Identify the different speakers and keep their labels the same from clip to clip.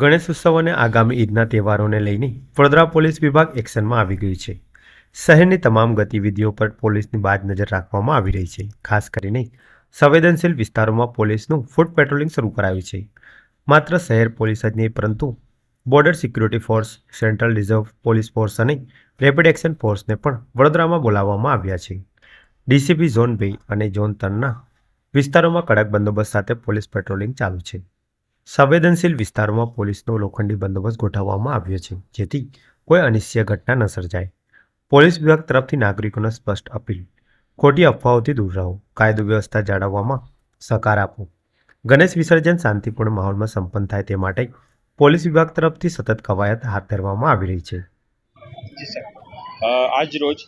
Speaker 1: ગણેશ ઉત્સવ અને આગામી ઈદના તહેવારોને લઈને વડોદરા પોલીસ વિભાગ એક્શનમાં આવી ગયું છે. શહેરની તમામ ગતિવિધિઓ પર પોલીસની બાજ નજર રાખવામાં આવી રહી છે. ખાસ કરીને સંવેદનશીલ વિસ્તારોમાં પોલીસનું ફૂટ પેટ્રોલિંગ શરૂ કરાયું છે. માત્ર શહેર પોલીસ જ નહીં, પરંતુ border security force, central reserve police force અને રેપિડ એક્શન ફોર્સને પણ વડોદરામાં બોલાવવામાં આવ્યા છે. ડીસીપી ઝોન બે અને ઝોન ત્રણના વિસ્તારોમાં કડક બંદોબસ્ત સાથે પોલીસ પેટ્રોલિંગ ચાલુ છે. સંવેદનશીલ વિસ્તારોમાં પોલીસનો લોખંડી બંદોબસ્ત ગોઠવવામાં આવ્યો છે, જેથી કોઈ અનિશ્ચય ઘટના ન સર્જાય. પોલીસ વિભાગ તરફથી નાગરિકોને સ્પષ્ટ અપીલ, ખોટી અફવાઓથી દૂર રહો, કાયદો વ્યવસ્થા જાળવવામાં સહકાર આપો. ગણેશ વિસર્જન શાંતિપૂર્ણ માહોલમાં સંપન્ન થાય તે માટે પોલીસ વિભાગ તરફથી સતત કવાયત હાથ ધરવામાં આવી રહી છે.
Speaker 2: આજ રોજ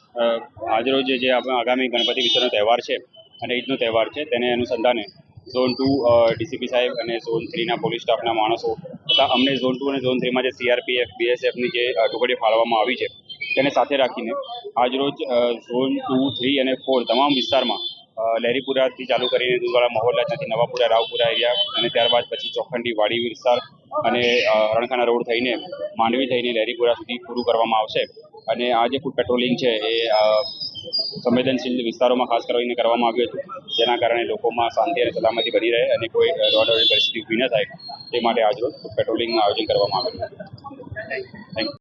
Speaker 2: આજ રોજ આગામી ગણપતિ વિસર્જનનો તહેવાર છે, અને ઈદનો તહેવાર છે, તેને અનુસંધાને ઝોન ટુ ડીસીપી સાહેબ અને ઝોન થ્રીના પોલીસ સ્ટાફના માણસો તથા અમને ઝોન ટુ અને ઝોન થ્રીમાં જે સીઆરપીએફ બીએસએફની જે ટુકડી ફાળવવામાં આવી છે, તેને સાથે રાખીને આજરોજ ઝોન ટુ થ્રી અને ફોર તમામ વિસ્તારમાં લહેરીપુરાથી ચાલુ કરીને દુધવાડા, મહોલ્લા, ત્યાંથી નવાપુરા, રાવપુરા એરિયા અને ત્યારબાદ પછી ચોખંડી, વાડી વિસ્તાર અને રણખાના રોડ થઈને, માંડવી થઈને લહેરીપુરા સુધી પૂરું કરવામાં આવશે. અને આ જે ફૂડ પેટ્રોલિંગ છે એ સંવેદનશીલ વિસ્તારોમાં ખાસ કરીને કરવામાં આવ્યું હતું. જેના કારણે લોકોમાં શાંતિ અને સલામતી બની રહે અને કોઈ રોડની પરિસ્થિતિ ઊભી ન થાય, તે માટે આજરોજ પેટ્રોલિંગનું આયોજન કરવામાં આવેલું થેન્ક યુ